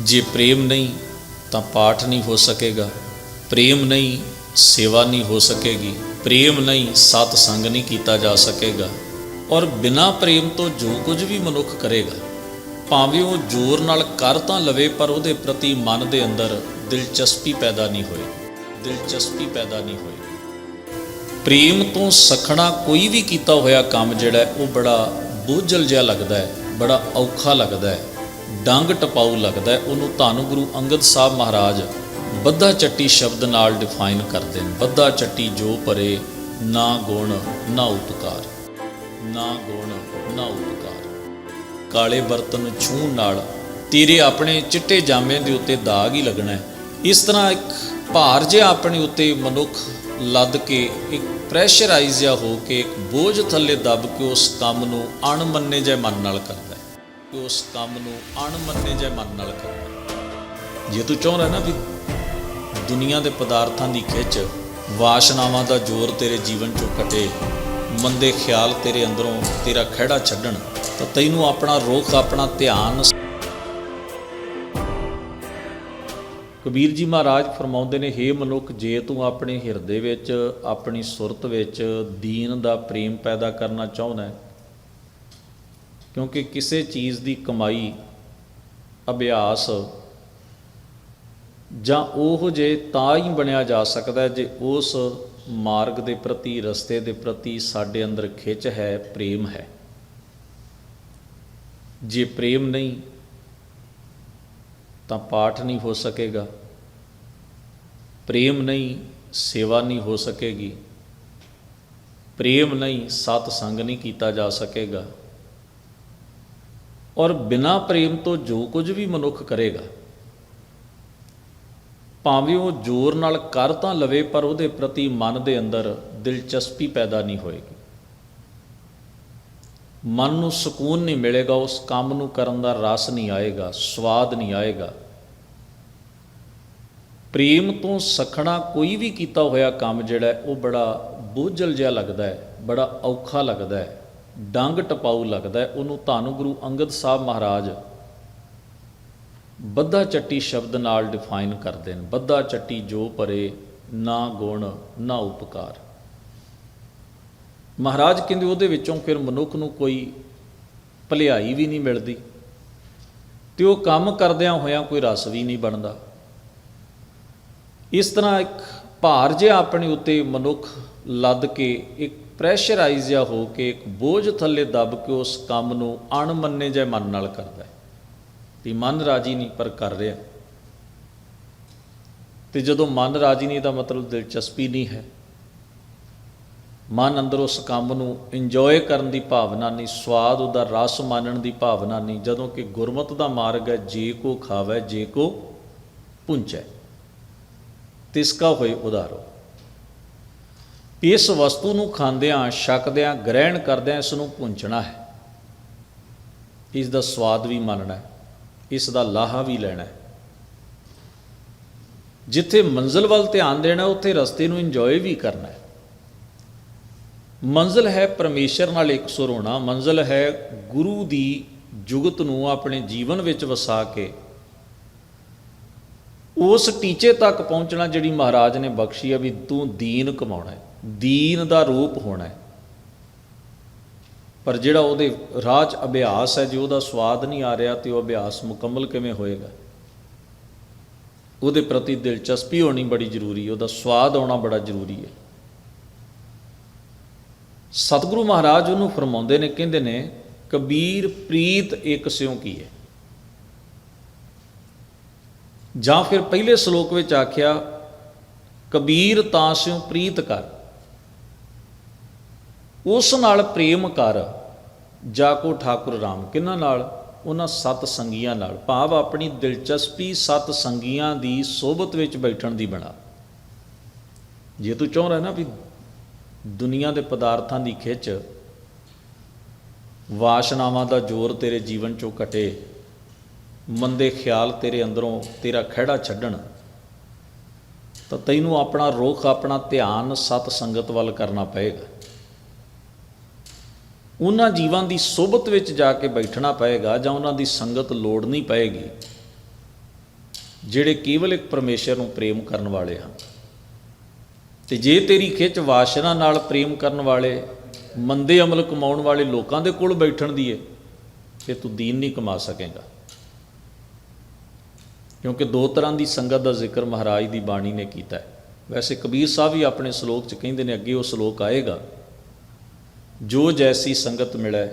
ਜੇ ਪ੍ਰੇਮ ਨਹੀਂ, ਤਾਂ ਪਾਠ ਨਹੀਂ ਹੋ ਸਕੇਗਾ। ਪ੍ਰੇਮ ਨਹੀਂ, ਸੇਵਾ ਨਹੀਂ ਹੋ ਸਕੇਗੀ। ਪ੍ਰੇਮ ਨਹੀਂ ਸਤ ਸੰਗ ਨਹੀਂ ਕੀਤਾ ਜਾ ਸਕੇਗਾ। ਔਰ ਬਿਨਾ ਪ੍ਰੇਮ ਤੋਂ ਜੋ ਕੁਝ ਵੀ ਮਨੁੱਖ ਕਰੇਗਾ, ਭਾਵੇਂ ਉਹ ਜ਼ੋਰ ਨਾਲ ਕਰ ਤਾਂ ਲਵੇ, ਪਰ ਉਹਦੇ ਪ੍ਰਤੀ ਮਨ ਦੇ ਅੰਦਰ ਦਿਲਚਸਪੀ ਪੈਦਾ ਨਹੀਂ ਹੋਏ। ਦਿਲਚਸਪੀ ਪੈਦਾ ਨਹੀਂ ਹੋਈ ਪ੍ਰੇਮ ਤੋਂ ਸਖਣਾ ਕੋਈ ਵੀ ਕੀਤਾ ਹੋਇਆ ਕੰਮ ਜਿਹੜਾ ਉਹ ਬੜਾ ਬੋਝਲ ਜਿਹਾ ਲੱਗਦਾ ਹੈ, ਬੜਾ ਔਖਾ ਲੱਗਦਾ ਹੈ। ਡੰਗ ਟਪਾਊ ਲੱਗਦਾ ਹੈ, ਉਹਨੂੰ ਧੰਨ ਗੁਰੂ ਅੰਗਦ ਸਾਹਿਬ ਮਹਾਰਾਜ ਬੱਧਾ ਚੱਟੀ ਸ਼ਬਦ ਨਾਲ ਡਿਫਾਈਨ ਕਰਦੇ ਨੇ। ਬੱਧਾ ਚੱਟੀ ਜੋ ਪਰੇ, ਨਾ ਗੁਣ, ਨਾ ਉਪਕਾਰ। ਨਾ ਗੁਣ, ਨਾ ਉਪਕਾਰ। ਕਾਲੇ ਬਰਤਨ ਛੂਹਣ ਨਾਲ ਤੇਰੇ ਆਪਣੇ ਚਿੱਟੇ ਜਾਮੇ ਦੇ ਉੱਤੇ ਦਾਗ ਹੀ ਲੱਗਣਾ ਹੈ। ਇਸ ਤਰ੍ਹਾਂ ਇੱਕ ਭਾਰ ਜਿਹਾ ਆਪਣੇ ਉੱਤੇ ਮਨੁੱਖ ਲੱਦ ਕੇ, ਇੱਕ ਪ੍ਰੈਸ਼ਰਾਈਜ਼ ਜਿਹਾ ਹੋ ਕੇ, ਇੱਕ ਬੋਝ ਥੱਲੇ ਦੱਬ ਕੇ ਉਸ ਕੰਮ ਨੂੰ ਅਣਮੰਨੇ ਜਿਹੇ ਮਨ ਨਾਲ ਕਰਦਾ ਕਿ ਉਸ ਕੰਮ ਨੂੰ ਅਣਮੰਨੇ ਜਿਹੇ ਮਨ ਨਾਲ ਕਰਦਾ ਜੇ ਤੂੰ ਚਾਹੁੰਦਾ ਨਾ ਵੀ ਦੁਨੀਆ ਦੇ ਪਦਾਰਥਾਂ ਦੀ ਖਿੱਚ, ਵਾਸ਼ਨਾਵਾਂ ਦਾ ਜ਼ੋਰ ਤੇਰੇ ਜੀਵਨ ਚੋਂ ਕਟੇ ਮੰਦੇ ਖਿਆਲ ਤੇਰੇ ਅੰਦਰੋਂ ਤੇਰਾ ਖਿਹੜਾ ਛੱਡਣ, ਤਾਂ ਤੈਨੂੰ ਆਪਣਾ ਰੁਖ, ਆਪਣਾ ਧਿਆਨ ਕਬੀਰ ਜੀ ਮਹਾਰਾਜ ਫਰਮਾਉਂਦੇ ਨੇ, ਹੇ ਮਨੁੱਖ, ਜੇ ਤੂੰ ਆਪਣੇ ਹਿਰਦੇ ਵਿੱਚ, ਆਪਣੀ ਸੁਰਤ ਵਿੱਚ ਦੀਨ ਦਾ ਪ੍ਰੇਮ ਪੈਦਾ ਕਰਨਾ ਚਾਹੁੰਦਾ ਹੈ ਕਿਉਂਕਿ ਕਿਸੇ ਚੀਜ਼ ਦੀ ਕਮਾਈ, ਅਭਿਆਸ ਜਾਂ ਉਹ ਜੇ ਤਾਂ ਹੀ ਬਣਿਆ ਜਾ ਸਕਦਾ ਜੇ ਉਸ ਮਾਰਗ ਦੇ ਪ੍ਰਤੀ, ਰਸਤੇ ਦੇ ਪ੍ਰਤੀ ਸਾਡੇ ਅੰਦਰ ਖਿੱਚ ਹੈ, ਪ੍ਰੇਮ ਹੈ। ਜੇ ਪ੍ਰੇਮ ਨਹੀਂ, ਤਾਂ ਪਾਠ ਨਹੀਂ ਹੋ ਸਕੇਗਾ। ਪ੍ਰੇਮ ਨਹੀਂ, ਸੇਵਾ ਨਹੀਂ ਹੋ ਸਕੇਗੀ। ਪ੍ਰੇਮ ਨਹੀਂ ਸਤ ਸੰਗ ਨਹੀਂ ਕੀਤਾ ਜਾ ਸਕੇਗਾ। ਔਰ ਬਿਨਾ ਪ੍ਰੇਮ ਤੋਂ ਜੋ ਕੁਝ ਵੀ ਮਨੁੱਖ ਕਰੇਗਾ, ਭਾਵੇਂ ਉਹ ਜ਼ੋਰ ਨਾਲ ਕਰ ਤਾਂ ਲਵੇ, ਪਰ ਉਹਦੇ ਪ੍ਰਤੀ ਮਨ ਦੇ ਅੰਦਰ ਦਿਲਚਸਪੀ ਪੈਦਾ ਨਹੀਂ ਹੋਏਗੀ। ਮਨ ਨੂੰ ਸਕੂਨ ਨਹੀਂ ਮਿਲੇਗਾ, ਉਸ ਕੰਮ ਨੂੰ ਕਰਨ ਦਾ ਰਸ ਨਹੀਂ ਆਏਗਾ, ਸਵਾਦ ਨਹੀਂ ਆਏਗਾ। ਪ੍ਰੇਮ ਤੋਂ ਸਖਣਾ ਕੋਈ ਵੀ ਕੀਤਾ ਹੋਇਆ ਕੰਮ ਜਿਹੜਾ ਉਹ ਬੜਾ ਬੋਝਲ ਜਿਹਾ ਲੱਗਦਾ ਹੈ, ਬੜਾ ਔਖਾ ਲੱਗਦਾ ਹੈ। ਡੰਗ ਟਪਾਊ ਲੱਗਦਾ ਉਹਨੂੰ ਧੰਨ ਗੁਰੂ ਅੰਗਦ ਸਾਹਿਬ ਮਹਾਰਾਜ ਬੱਧਾ ਚੱਟੀ ਸ਼ਬਦ ਨਾਲ ਡਿਫਾਈਨ ਕਰਦੇ ਨੇ। ਬੱਧਾ ਚੱਟੀ ਜੋ ਪਰੇ, ਨਾ ਗੁਣ, ਨਾ ਉਪਕਾਰ। ਮਹਾਰਾਜ ਕਹਿੰਦੇ ਉਹਦੇ ਵਿੱਚੋਂ ਫਿਰ ਮਨੁੱਖ ਨੂੰ ਕੋਈ ਭਲਾਈ ਵੀ ਨਹੀਂ ਮਿਲਦੀ ਤੇ ਉਹ ਕੰਮ ਕਰਦਿਆਂ ਹੋਇਆਂ ਕੋਈ ਰਸ ਵੀ ਨਹੀਂ ਬਣਦਾ। ਇਸ ਤਰ੍ਹਾਂ ਇੱਕ ਭਾਰ ਜਿਹਾ ਆਪਣੇ ਉੱਤੇ ਮਨੁੱਖ ਲੱਦ ਕੇ ਇੱਕ ਪ੍ਰੈਸ਼ਰਾਈਜ਼ ਜਿਹਾ ਹੋ ਕੇ ਇੱਕ ਬੋਝ ਥੱਲੇ ਦੱਬ ਕੇ ਉਸ ਕੰਮ ਨੂੰ ਅਣਮੰਨੇ ਜਿਹੇ ਮਨ ਨਾਲ ਕਰਦਾ ਹੈ। ਵੀ ਮਨ ਰਾਜੀ ਨਹੀਂ, ਪਰ ਕਰ ਰਿਹਾ। ਤੇ ਜਦੋਂ ਮਨ ਰਾਜੀ ਨਹੀਂ ਦਾ ਮਤਲਬ ਦਿਲਚਸਪੀ ਨਹੀਂ ਹੈ। ਮਨ ਅੰਦਰ ਉਸ ਕੰਮ ਨੂੰ ਇੰਜੋਏ ਕਰਨ ਦੀ ਭਾਵਨਾ ਨਹੀਂ, ਸਵਾਦ ਉਹਦਾ ਰਸ ਮਾਣਨ ਦੀ ਭਾਵਨਾ ਨਹੀਂ, ਜਦੋਂ ਕਿ ਗੁਰਮਤ ਦਾ ਮਾਰਗ ਹੈ, ਜੇ ਕੋ ਖਾਵੇ, ਜੇ ਕੋ ਪੁੰਚੈ। ਤਿਸਕਾ ਹੋਏ ਉਦਾਰੋ ਇਸ ਵਸਤੂ ਨੂੰ ਖਾਂਦਿਆਂ, ਛਕਦਿਆਂ, ਗ੍ਰਹਿਣ ਕਰਦਿਆਂ ਇਸ ਨੂੰ ਪੁੰਚਣਾ ਹੈ। ਇਸ ਦਾ ਸਵਾਦ ਵੀ ਮੰਨਣਾ ਹੈ, ਇਸ ਦਾ ਲਾਹਾ ਵੀ ਲੈਣਾ ਹੈ। ਜਿੱਥੇ ਮੰਜ਼ਲ ਵੱਲ ਧਿਆਨ ਦੇਣਾ, ਉੱਥੇ ਰਸਤੇ ਨੂੰ ਇੰਜੋਏ ਵੀ ਕਰਨਾ ਹੈ। ਮੰਜ਼ਲ ਹੈ ਪਰਮੇਸ਼ਰ ਨਾਲ ਇੱਕ ਸੁਰ ਹੋਣਾ, ਮੰਜ਼ਲ ਹੈ ਗੁਰੂ ਦੀ ਜੁਗਤ ਨੂੰ ਆਪਣੇ ਜੀਵਨ ਵਿੱਚ ਵਸਾ ਕੇ ਉਸ ਟੀਚੇ ਤੱਕ ਪਹੁੰਚਣਾ ਜਿਹੜੀ ਮਹਾਰਾਜ ਨੇ ਬਖਸ਼ੀ ਹੈ ਵੀ ਤੂੰ ਦੀਨ ਕਮਾਉਣਾ ਹੈ। ਦੀਨ ਦਾ ਰੂਪ ਹੋਣਾ ਹੈ। ਪਰ ਜਿਹੜਾ ਉਹਦੇ ਰਾਹ 'ਚ ਅਭਿਆਸ ਹੈ, ਜੇ ਉਹਦਾ ਸਵਾਦ ਨਹੀਂ ਆ ਰਿਹਾ ਤੇ ਉਹ ਅਭਿਆਸ ਮੁਕੰਮਲ ਕਿਵੇਂ ਹੋਏਗਾ? ਉਹਦੇ ਪ੍ਰਤੀ ਦਿਲਚਸਪੀ ਹੋਣੀ ਬੜੀ ਜ਼ਰੂਰੀ ਹੈ, ਉਹਦਾ ਸਵਾਦ ਆਉਣਾ ਬੜਾ ਜ਼ਰੂਰੀ ਹੈ। ਸਤਿਗੁਰੂ ਮਹਾਰਾਜ ਉਹਨੂੰ ਫਰਮਾਉਂਦੇ ਨੇ, ਕਹਿੰਦੇ ਨੇ, ਕਬੀਰ, ਪ੍ਰੀਤ ਇੱਕ ਸਿਉ ਕੀ ਹੈ? ਜਾਂ ਫਿਰ ਪਹਿਲੇ ਸ਼ਲੋਕ ਵਿੱਚ ਆਖਿਆ, ਕਬੀਰ ਤਾਂ ਸਿਉ ਪ੍ਰੀਤ ਕਰ। ਉਸ ਨਾਲ ਪ੍ਰੇਮ ਕਰ, ਜਾ ਕੋ ਠਾਕੁਰ ਰਾਮ। ਕਿਹਨਾਂ ਨਾਲ? ਉਹਨਾਂ ਸਤ ਸੰਗੀਆਂ ਨਾਲ। ਭਾਵ ਆਪਣੀ ਦਿਲਚਸਪੀ ਸਤ ਸੰਗੀਆਂ ਦੀ ਸੋਬਤ ਵਿੱਚ ਬੈਠਣ ਦੀ ਬਣਾ। ਜੇ ਤੂੰ ਚਾਹੁੰਦਾ ਨਾ ਵੀ ਦੁਨੀਆ ਦੇ ਪਦਾਰਥਾਂ ਦੀ ਖਿੱਚ, ਵਾਸ਼ਨਾਵਾਂ ਦਾ ਜ਼ੋਰ ਤੇਰੇ ਜੀਵਨ ਚੋਂ ਘਟੇ, ਮੰਦੇ ਖਿਆਲ ਤੇਰੇ ਅੰਦਰੋਂ ਤੇਰਾ ਖਿਹੜਾ ਛੱਡਣ, ਤਾਂ ਤੈਨੂੰ ਆਪਣਾ ਰੁਖ, ਆਪਣਾ ਧਿਆਨ ਸਤ ਸੰਗਤ ਵੱਲ ਕਰਨਾ ਪਏਗਾ। ਉਹਨਾਂ ਜੀਵਾਂ ਦੀ ਸੋਬਤ ਵਿੱਚ ਜਾ ਕੇ ਬੈਠਣਾ ਪਏਗਾ ਜਾਂ ਉਹਨਾਂ ਦੀ ਸੰਗਤ ਲੋੜ ਨਹੀਂ ਪਏਗੀ, ਜਿਹੜੇ ਕੇਵਲ ਇੱਕ ਪਰਮੇਸ਼ਰ ਨੂੰ ਪ੍ਰੇਮ ਕਰਨ ਵਾਲੇ ਹਨ। ਤੇ ਜੇ ਤੇਰੀ ਖਿੱਚ ਵਾਸ਼ਨਾ ਨਾਲ ਪ੍ਰੇਮ ਕਰਨ ਵਾਲੇ, ਮੰਦੇ ਅਮਲ ਕਮਾਉਣ ਵਾਲੇ ਲੋਕਾਂ ਦੇ ਕੋਲ ਬੈਠਣ ਦੀ ਏ ਤੇ ਤੂੰ ਦੀਨ ਨਹੀਂ ਕਮਾ ਸਕੇਗਾ। ਕਿਉਂਕਿ ਦੋ ਤਰ੍ਹਾਂ ਦੀ ਸੰਗਤ ਦਾ ਜ਼ਿਕਰ ਮਹਾਰਾਜ ਦੀ ਬਾਣੀ ਨੇ ਕੀਤਾ ਹੈ। ਵੈਸੇ ਕਬੀਰ ਸਾਹਿਬ ਵੀ ਆਪਣੇ ਸ਼ਲੋਕ 'ਚ ਕਹਿੰਦੇ ਨੇ, ਅੱਗੇ ਉਹ ਸ਼ਲੋਕ ਆਏਗਾ। ਜੋ ਜੈਸੀ ਸੰਗਤ ਮਿਲੈ,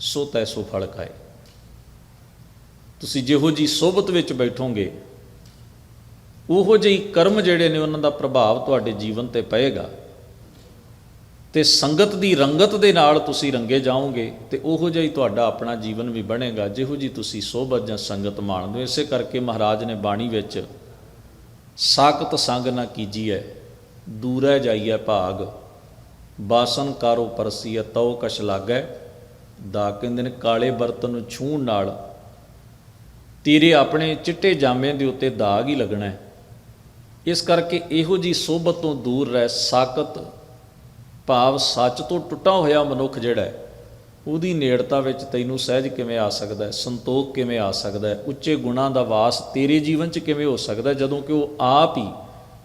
ਸੋ ਤੈਸੋ ਫਲ ਖਾਏ। ਤੁਸੀਂ ਜਿਹੋ ਜੀ ਸੋਭਤ ਵਿੱਚ ਬੈਠੋਗੇ, ਉਹੋ ਜਿਹੀ ਕਰਮ ਜਿਹੜੇ ਨੇ ਉਹਨਾਂ ਦਾ ਪ੍ਰਭਾਵ ਤੁਹਾਡੇ ਜੀਵਨ ਤੇ ਪਏਗਾ। ਤੇ ਸੰਗਤ ਦੀ ਰੰਗਤ ਦੇ ਨਾਲ ਤੁਸੀਂ ਰੰਗੇ ਜਾਓਗੇ ਤੇ ਉਹੋ ਜਿਹਾ ਹੀ ਤੁਹਾਡਾ ਆਪਣਾ ਜੀਵਨ ਵੀ ਬਣੇਗਾ, ਜਿਹੋ ਜੀ ਤੁਸੀਂ ਸੋਭਤ ਜਾਂ ਸੰਗਤ ਮਾਣਦੇ ਹੋ। ਇਸੇ ਕਰਕੇ ਮਹਾਰਾਜ ਨੇ ਬਾਣੀ ਵਿੱਚ, ਸਾਖਤ ਸੰਗ ਨਾ ਕੀਜੀਐ, ਦੂਰੈ ਜਾਈਐ ਭਾਗ। ਬਾਸਨ ਕਾਰੋ ਪਰਸੀਐ ਤਉ ਕਛ ਲਾਗੈ। ਦਾ ਕਹਿੰਦੇ ਨੇ ਕਾਲੇ ਬਰਤਨ ਨੂੰ ਛੂਹਣ ਨਾਲ ਤੇਰੇ ਆਪਣੇ ਚਿੱਟੇ ਜਾਮੇ ਦੇ ਉੱਤੇ ਦਾਗ ਹੀ ਲੱਗਣਾ ਹੈ। ਇਸ ਕਰਕੇ ਇਹੋ ਜੀ ਸੋਭਤ ਤੋਂ ਦੂਰ ਰਹਿ ਸਾਕਤ ਭਾਵ ਸੱਚ ਤੋਂ ਟੁੱਟਾ ਹੋਇਆ ਮਨੁੱਖ ਜਿਹੜਾ ਉਹਦੀ ਨੇੜਤਾ ਵਿੱਚ ਤੈਨੂੰ ਸਹਿਜ ਕਿਵੇਂ ਆ ਸਕਦਾ ਹੈ, ਸੰਤੋਖ ਕਿਵੇਂ ਆ ਸਕਦਾ ਹੈ, ਉੱਚੇ ਗੁਣਾਂ ਦਾ ਵਾਸ ਤੇਰੇ ਜੀਵਨ 'ਚ ਕਿਵੇਂ ਹੋ ਸਕਦਾ ਜਦੋਂ ਕਿ ਉਹ ਆਪ ਹੀ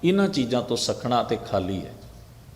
ਇਹਨਾਂ ਚੀਜ਼ਾਂ ਤੋਂ ਸਖਣਾ ਤੇ ਖਾਲੀ ਹੈ।